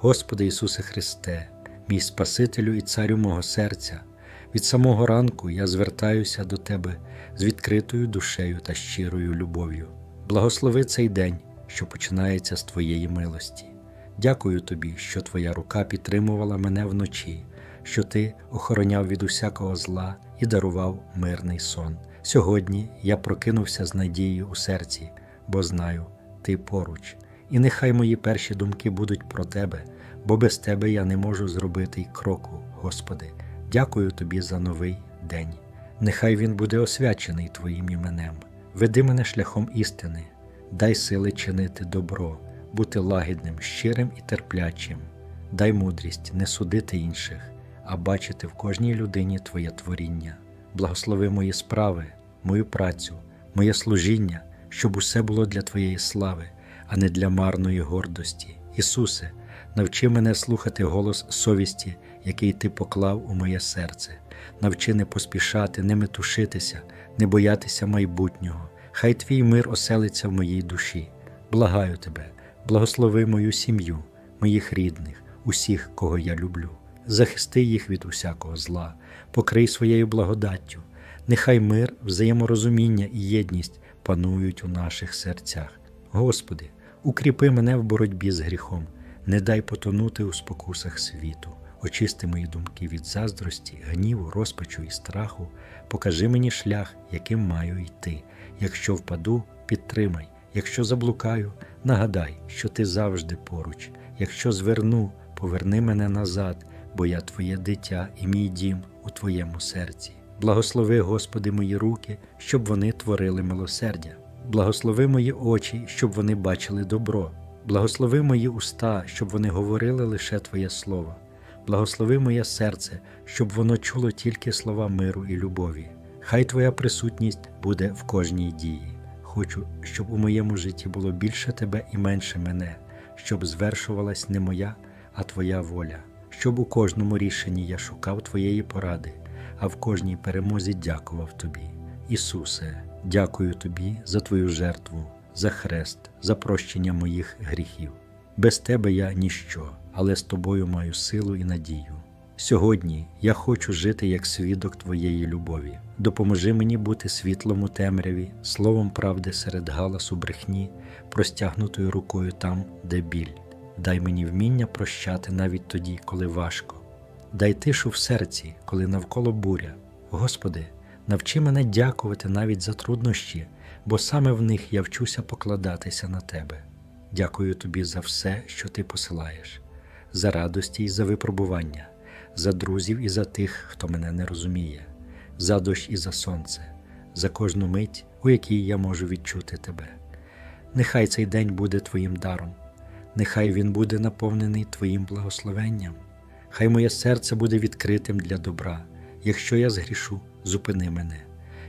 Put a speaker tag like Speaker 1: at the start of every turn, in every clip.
Speaker 1: Господи Ісусе Христе, мій Спасителю і Царю мого серця, від самого ранку я звертаюся до Тебе з відкритою душею та щирою любов'ю. Благослови цей день, що починається з Твоєї милості. Дякую Тобі, що Твоя рука підтримувала мене вночі, що Ти охороняв від усякого зла і дарував мирний сон. Сьогодні я прокинувся з надією у серці, бо знаю, Ти поруч. І нехай мої перші думки будуть про Тебе, бо без Тебе я не можу зробити й кроку, Господи. Дякую Тобі за новий день. Нехай він буде освячений Твоїм іменем. Веди мене шляхом істини, дай сили чинити добро, бути лагідним, щирим і терплячим. Дай мудрість не судити інших, а бачити в кожній людині Твоє творіння. Благослови мої справи, мою працю, моє служіння, щоб усе було для Твоєї слави, а не для марної гордості. Ісусе, навчи мене слухати голос совісті, який Ти поклав у моє серце. Навчи не поспішати, не метушитися, не боятися майбутнього. Хай твій мир оселиться в моїй душі. Благаю тебе, благослови мою сім'ю, моїх рідних, усіх, кого я люблю. Захисти їх від усякого зла, покрий своєю благодаттю. Нехай мир, взаєморозуміння і єдність панують у наших серцях. Господи, укріпи мене в боротьбі з гріхом, не дай потонути у спокусах світу. Очисти мої думки від заздрості, гніву, розпачу і страху, покажи мені шлях, яким маю йти. Якщо впаду, підтримай, якщо заблукаю, нагадай, що ти завжди поруч. Якщо зверну, поверни мене назад, бо я Твоє дитя і мій дім у Твоєму серці. Благослови, Господи, мої руки, щоб вони творили милосердя. Благослови мої очі, щоб вони бачили добро. Благослови мої уста, щоб вони говорили лише Твоє Слово. Благослови моє серце, щоб воно чуло тільки слова миру і любові. Хай Твоя присутність буде в кожній дії. Хочу, щоб у моєму житті було більше Тебе і менше мене, щоб звершувалась не моя, а Твоя воля, щоб у кожному рішенні я шукав Твоєї поради, а в кожній перемозі дякував Тобі. Ісусе, дякую Тобі за Твою жертву, за хрест, за прощення моїх гріхів. Без Тебе я ніщо, але з Тобою маю силу і надію. Сьогодні я хочу жити як свідок Твоєї любові. Допоможи мені бути світлом у темряві, словом правди серед галасу брехні, простягнутою рукою там, де біль. Дай мені вміння прощати навіть тоді, коли важко. Дай тишу в серці, коли навколо буря. Господи, навчи мене дякувати навіть за труднощі, бо саме в них я вчуся покладатися на Тебе. Дякую Тобі за все, що Ти посилаєш, за радості і за випробування, за друзів і за тих, хто мене не розуміє, за дощ і за сонце, за кожну мить, у якій я можу відчути Тебе. Нехай цей день буде Твоїм даром, нехай він буде наповнений Твоїм благословенням, хай моє серце буде відкритим для добра. Якщо я згрішу, зупини мене.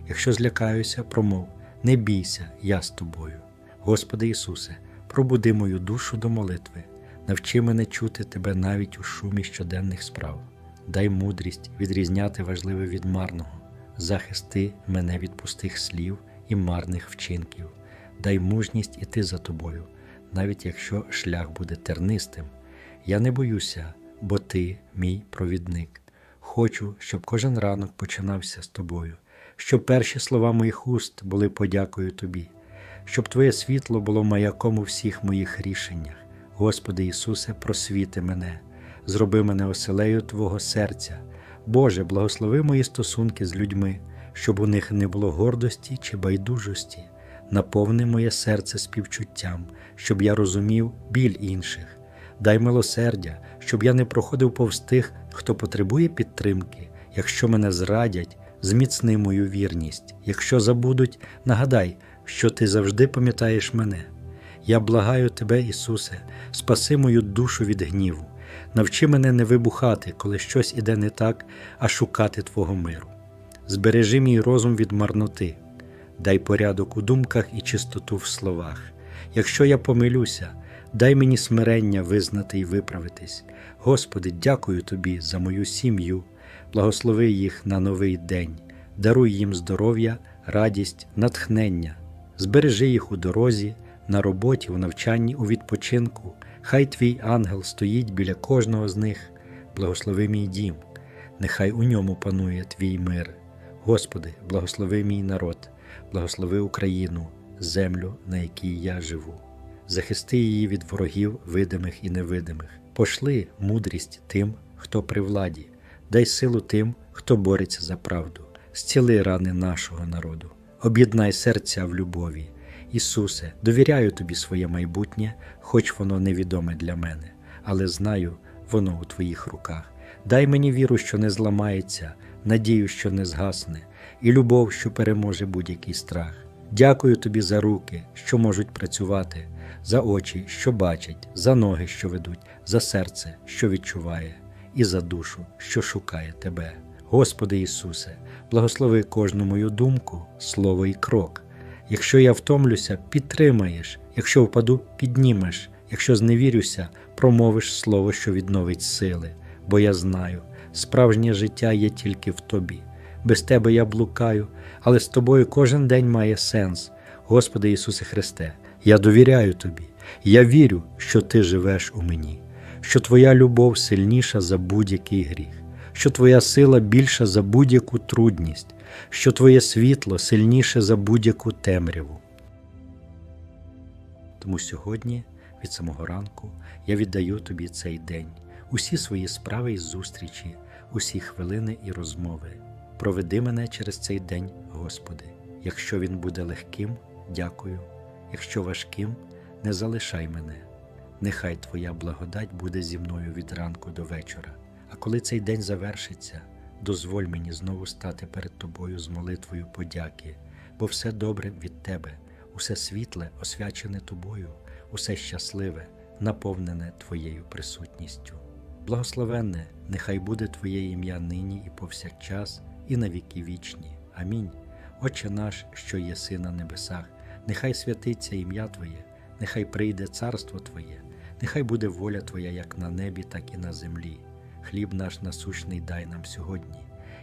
Speaker 1: Якщо злякаюся, промов, не бійся, я з тобою. Господи Ісусе, пробуди мою душу до молитви, навчи мене чути Тебе навіть у шумі щоденних справ. Дай мудрість відрізняти важливе від марного, захисти мене від пустих слів і марних вчинків, дай мужність іти за тобою, навіть якщо шлях буде тернистим. Я не боюся, бо ти мій провідник. Хочу, щоб кожен ранок починався з тобою, щоб перші слова моїх уст були подякою тобі, щоб Твоє світло було маяком у всіх моїх рішеннях. Господи Ісусе, просвіти мене, зроби мене оселею Твого серця. Боже, благослови мої стосунки з людьми, щоб у них не було гордості чи байдужості. Наповни моє серце співчуттям, щоб я розумів біль інших. Дай милосердя, щоб я не проходив повз тих, хто потребує підтримки. Якщо мене зрадять, зміцни мою вірність. Якщо забудуть, нагадай, що ти завжди пам'ятаєш мене. Я благаю тебе, Ісусе, спаси мою душу від гніву. Навчи мене не вибухати, коли щось іде не так, а шукати Твого миру. Збережи мій розум від марноти, дай порядок у думках і чистоту в словах. Якщо я помилюся, дай мені смирення визнати і виправитись. Господи, дякую Тобі за мою сім'ю, благослови їх на новий день, даруй їм здоров'я, радість, натхнення, збережи їх у дорозі, на роботі, у навчанні, у відпочинку. Хай твій ангел стоїть біля кожного з них, благослови мій дім, нехай у ньому панує твій мир. Господи, благослови мій народ, благослови Україну, землю, на якій я живу. Захисти її від ворогів видимих і невидимих. Пошли мудрість тим, хто при владі, дай силу тим, хто бореться за правду, зціли рани нашого народу, об'єднай серця в любові. Ісусе, довіряю тобі своє майбутнє, хоч воно невідоме для мене, але знаю, воно у твоїх руках. Дай мені віру, що не зламається, надію, що не згасне, і любов, що переможе будь-який страх. Дякую тобі за руки, що можуть працювати, за очі, що бачать, за ноги, що ведуть, за серце, що відчуває, і за душу, що шукає тебе. Господи Ісусе, благослови кожну мою думку, слово і крок. Якщо я втомлюся, підтримаєш, якщо впаду, піднімеш, якщо зневірюся, промовиш слово, що відновить сили, бо я знаю, справжнє життя є тільки в тобі. Без тебе я блукаю, але з тобою кожен день має сенс. Господи Ісусе Христе, я довіряю Тобі, я вірю, що Ти живеш у мені, що Твоя любов сильніша за будь-який гріх, що Твоя сила більша за будь-яку трудність, що Твоє світло сильніше за будь-яку темряву. Тому сьогодні, від самого ранку, я віддаю тобі цей день, усі свої справи і зустрічі, усі хвилини і розмови. Проведи мене через цей день, Господи. Якщо він буде легким, дякую, якщо важким, не залишай мене. Нехай Твоя благодать буде зі мною від ранку до вечора. А коли цей день завершиться, дозволь мені знову стати перед Тобою з молитвою подяки, бо все добре від Тебе, усе світле, освячене Тобою, усе щасливе, наповнене Твоєю присутністю. Благословенне, нехай буде Твоє ім'я нині і повсякчас, і на віки вічні. Амінь. Отче наш, що єси на небесах, нехай святиться ім'я Твоє, нехай прийде царство Твоє, нехай буде воля Твоя як на небі, так і на землі. Хліб наш насущний дай нам сьогодні,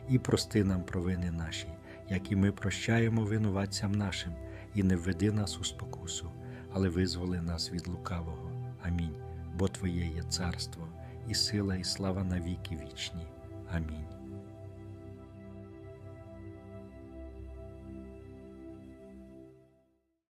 Speaker 1: і прости нам провини наші, як і ми прощаємо винуватцям нашим, і не введи нас у спокусу, але визволи нас від лукавого. Амінь. Бо Твоє є царство, і сила, і слава на віки вічні. Амінь.